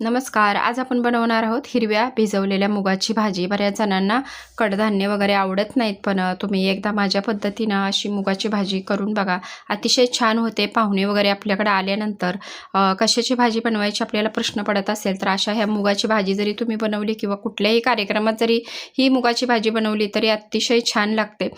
नमस्कार. आज आपण बनवणार आहोत हिरव्या भिजवलेल्या मुगाची भाजी. बऱ्याच जणांना कडधान्य वगैरे आवडत नाहीत पण तुम्ही एकदा माझ्या पद्धतीनं अशी मुगाची भाजी करून बघा. अतिशय छान होते पाहुणे वगैरे आपल्याकडे आल्यानंतर. कशाची भाजी बनवायची आपल्याला प्रश्न पडत असेल तर अशा ह्या मुगाची भाजी जरी तुम्ही बनवली किंवा कुठल्याही कार्यक्रमात जरी ही मुगाची भाजी बनवली तरी अतिशय छान लागते.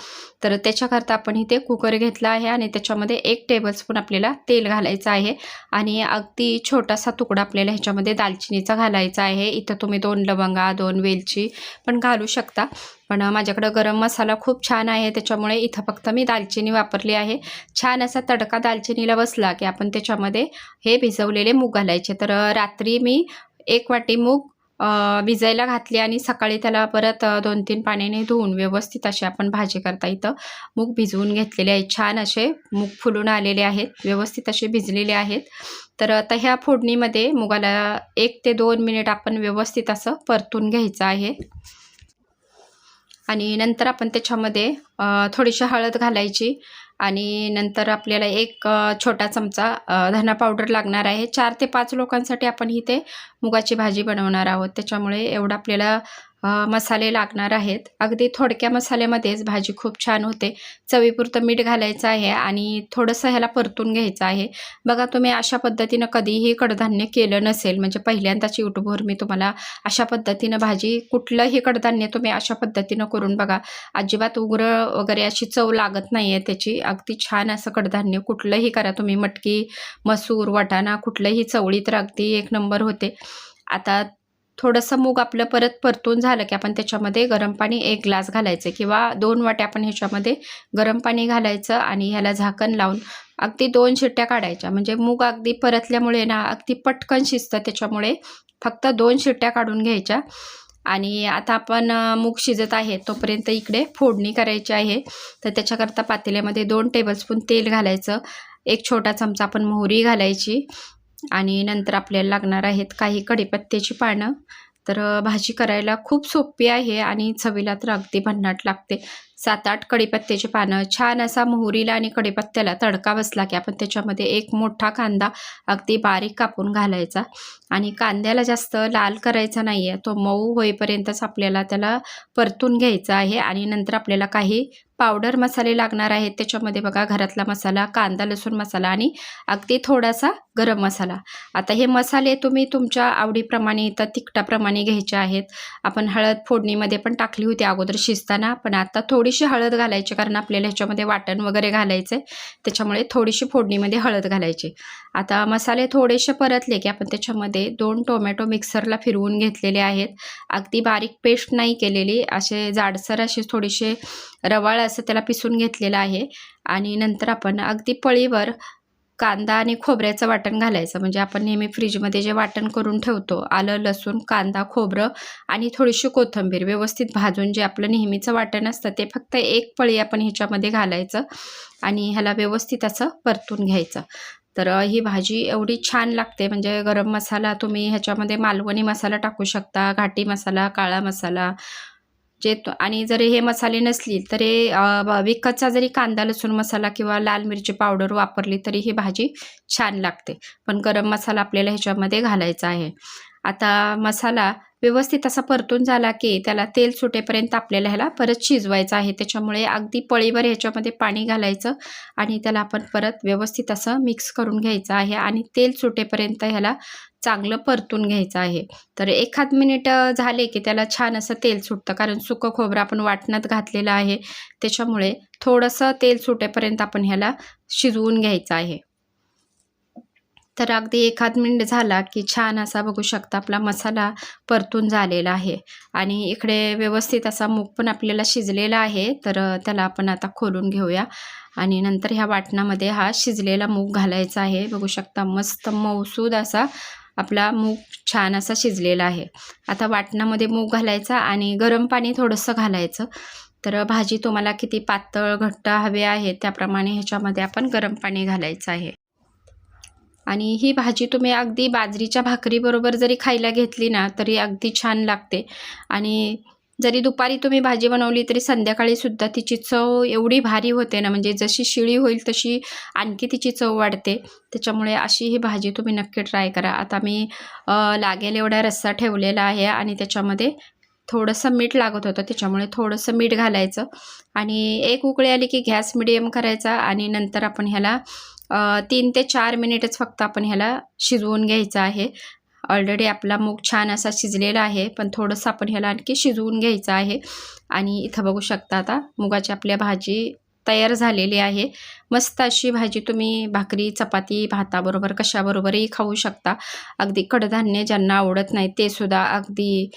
तर त्याच्याकरता आपण इथे कुकर घेतला आहे आणि त्याच्यामध्ये एक टेबलस्पून आपल्याला तेल घालायचं आहे. आणि अगदी छोटासा तुकडा आपल्याला ह्याच्यामध्ये दालचिनीचा घालायचा आहे. इथं तुम्ही दोन लवंगा दोन वेलची पण घालू शकता. पण माझ्याकडं गरम मसाला खूप छान आहे. त्याच्यामुळे इथं फक्त मी दालचिनी वापरली आहे. छान असा तडका दालचिनीला बसला की आपण त्याच्यामध्ये हे भिजवलेले मूग घालायचे. तर रात्री मी एक वाटी मूग भिजायला घातली आणि सकाळी त्याला परत दोन तीन पाण्याने धुवून व्यवस्थित असे आपण भाजी करता इथं. मूग भिजवून घेतलेले आहेत. छान असे मूग फुलून आलेले आहेत. व्यवस्थित असे भिजलेले आहेत. तर आता ह्या फोडणीमध्ये मुगाला एक ते दोन मिनिट आपण व्यवस्थित असं परतून घ्यायचं आहे. आणि नंतर आपण त्याच्यामध्ये थोडीशी हळद घालायची. आणि नंतर आपल्याला एक छोटा चमचा धना पावडर लागणार आहे. चार ते पाच लोकांसाठी आपण इथे मुगाची भाजी बनवणार आहोत. त्याच्यामुळे एवढं आपल्याला मसाले लागणार आहेत. अगदी थोडक्या मसाल्यामध्येच भाजी खूप छान होते. चवीपुरतं मीठ घालायचं आहे आणि थोडंसं ह्याला परतून घ्यायचं आहे. बघा तुम्ही अशा पद्धतीनं कधीही कडधान्य केलं नसेल म्हणजे पहिल्यांदाच यूट्यूबवर मी तुम्हाला अशा पद्धतीनं भाजी कुठलंही कडधान्य तुम्ही अशा पद्धतीनं करून बघा. अजिबात उग्र वगैरे अशी चव लागत नाही आहे त्याची. अगदी छान असं कडधान्य कुठलंही करा. तुम्ही मटकी मसूर वाटाणा कुठलंही चवळी तर अगदी एक नंबर होते. आता थोडंसं मूग आपलं परत परतून झालं की आपण त्याच्यामध्ये गरम पाणी एक ग्लास घालायचं किंवा दोन वाट्या आपण ह्याच्यामध्ये गरम पाणी घालायचं आणि ह्याला झाकण लावून अगदी दोन शिट्ट्या काढायच्या. म्हणजे मूग अगदी परतल्यामुळे ना अगदी पटकन शिजतं त्याच्यामुळे फक्त दोन शिट्ट्या काढून घ्यायच्या. आणि आता आपण मूग शिजत आहे तोपर्यंत इकडे फोडणी करायची आहे. तर त्याच्याकरता पातेल्यामध्ये दोन टेबलस्पून तेल घालायचं. एक छोटा चमचा आपण मोहरी घालायची. आणि नंतर आपल्याला लागणार आहेत काही कढीपत्त्याची पानं. तर भाजी करायला खूप सोपी आहे आणि चवीला तर अगदी भन्नाट लागते. सात आठ कडीपत्त्याचे पानं छान असा मोहरीला आणि कडीपत्त्याला तडका बसला की आपण त्याच्यामध्ये एक मोठा कांदा अगदी बारीक कापून घालायचा आणि कांद्याला जास्त लाल करायचा नाही आहे तो मऊ होईपर्यंतच आपल्याला त्याला परतून घ्यायचा आहे आणि नंतर आपल्याला काही पावडर मसाले लागणार आहेत. त्याच्यामध्ये बघा घरातला मसाला कांदा लसूण मसाला आणि अगदी थोडासा गरम मसाला. आता हे मसाले तुम्ही तुमच्या आवडीप्रमाणे इथं तिखटाप्रमाणे घ्यायचे आहेत. आपण हळद फोडणीमध्ये पण टाकली होती अगोदर शिजताना पण आता थोडीशी हळद घालायची कारण आपल्याला ह्याच्यामध्ये वाटण वगैरे घालायचं आहे त्याच्यामुळे थोडीशी फोडणीमध्ये हळद घालायची. आता मसाले थोडेसे परतले की आपण त्याच्यामध्ये दोन टोमॅटो मिक्सरला फिरवून घेतलेले आहेत. अगदी बारीक पेस्ट नाही केलेली असे जाडसर असे थोडेसे रवाळ असं त्याला पिसून घेतलेलं आहे. आणि नंतर आपण अगदी पळीवर कांदा आणि खोबऱ्याचं वाटण घालायचं. म्हणजे आपण नेहमी फ्रीजमध्ये जे वाटण करून ठेवतो आलं लसूण कांदा खोबरं आणि थोडीशी कोथिंबीर व्यवस्थित भाजून जे आपलं नेहमीचं वाटण असतं ते फक्त एक पळी आपण ह्याच्यामध्ये घालायचं आणि ह्याला व्यवस्थित असं परतून घ्यायचं. तर ही भाजी एवढी छान लागते. म्हणजे गरम मसाला तुम्ही ह्याच्यामध्ये मालवणी मसाला टाकू शकता घाटी मसाला काळा मसाला जे आणि जरी हे मसाले नसली तरी हे ब- विकतचा जरी कांदा लसूण मसाला किंवा लाल मिरची पावडर वापरली तरी ही भाजी छान लागते. पण गरम मसाला आपल्याला ह्याच्यामध्ये घालायचा आहे. आता मसाला व्यवस्थित असा परतून झाला की त्याला तेल सुटेपर्यंत आपल्याला ह्याला परत शिजवायचं आहे. त्याच्यामुळे अगदी पळीवर ह्याच्यामध्ये पाणी घालायचं आणि त्याला आपण परत व्यवस्थित असं मिक्स करून घ्यायचं आहे आणि तेल सुटेपर्यंत ह्याला चांगलं परतून घ्यायचं आहे. तर एखाद मिनिट झाले की त्याला छान असं तेल सुटतं. कारण सुकं खोबरं आपण वाटणात घातलेलं आहे. त्याच्यामुळे थोडंसं तेल सुटेपर्यंत आपण ह्याला शिजवून घ्यायचं आहे. तर अगदी एखाद मिनिट झाला की छान असा बघू शकता आपला मसाला परतून झालेला आहे. आणि इकडे व्यवस्थित असा मूग पण आपल्याला शिजलेला आहे तर त्याला आपण आता खोलून घेऊया. आणि नंतर ह्या वाटणामध्ये हा शिजलेला मूग घालायचा आहे. बघू शकता मस्त मऊसूद असा आपला मूग छान असा शिजलेला आहे. आता वाटणामध्ये मूग घालायचा आणि गरम पाणी थोडंसं घालायचं. तर भाजी तुम्हाला किती पातळ घट्ट हवे आहे त्याप्रमाणे ह्याच्यामध्ये आपण गरम पाणी घालायचं आहे. आणि ही भाजी तुम्ही अगदी बाजरीच्या भाकरीबरोबर जरी खायला घेतली ना तरी अगदी छान लागते. आणि जरी दुपारी तुम्ही भाजी बनवली तरी संध्याकाळी सुद्धा तिची चव एवढी भारी होते ना म्हणजे जशी शिळी होईल तशी आणखी तिची चव वाढते. त्याच्यामुळे अशी ही भाजी तुम्ही नक्की ट्राय करा. आता मी लागेल एवढा रस्सा ठेवलेला आहे आणि त्याच्यामध्ये थोडंसं मीठ लागत होतं त्याच्यामुळे थोडंसं मीठ घालायचं. आणि एक उकळी आली की गॅस मिडियम करायचा आणि नंतर आपण ह्याला तीन ते चार मिनिटच फक्त आपण ह्याला शिजवून घ्यायचं आहे. ऑलरेडी आपला मूग छान असा शिजलेला आहे पण थोडंसं आपण ह्याला आणखी शिजवून घ्यायचं आहे. आणि इथं बघू शकता आता मुगाची आपल्या भाजी तयार झालेली आहे. मस्त अशी भाजी तुम्ही भाकरी चपाती भाताबरोबर कशाबरोबरही खाऊ शकता. अगदी कडधान्य ज्यांना आवडत नाही ते सुद्धा अगदी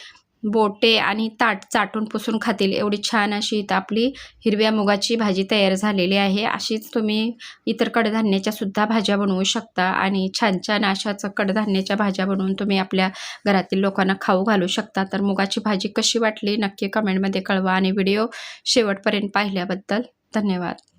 बोटे आणि ताट चाटून पुसून खातील. एवढी छान अशी इथं आपली हिरव्या मुगाची भाजी तयार झालेली आहे. अशीच तुम्ही इतर कडधान्याच्या सुद्धा भाज्या बनवू शकता आणि छान छान अशाच कडधान्याच्या भाज्या बनवून तुम्ही आपल्या घरातील लोकांना खाऊ घालू शकता. तर मुगाची भाजी कशी वाटली नक्की कमेंटमध्ये कळवा आणि व्हिडिओ शेवटपर्यंत पाहिल्याबद्दल धन्यवाद.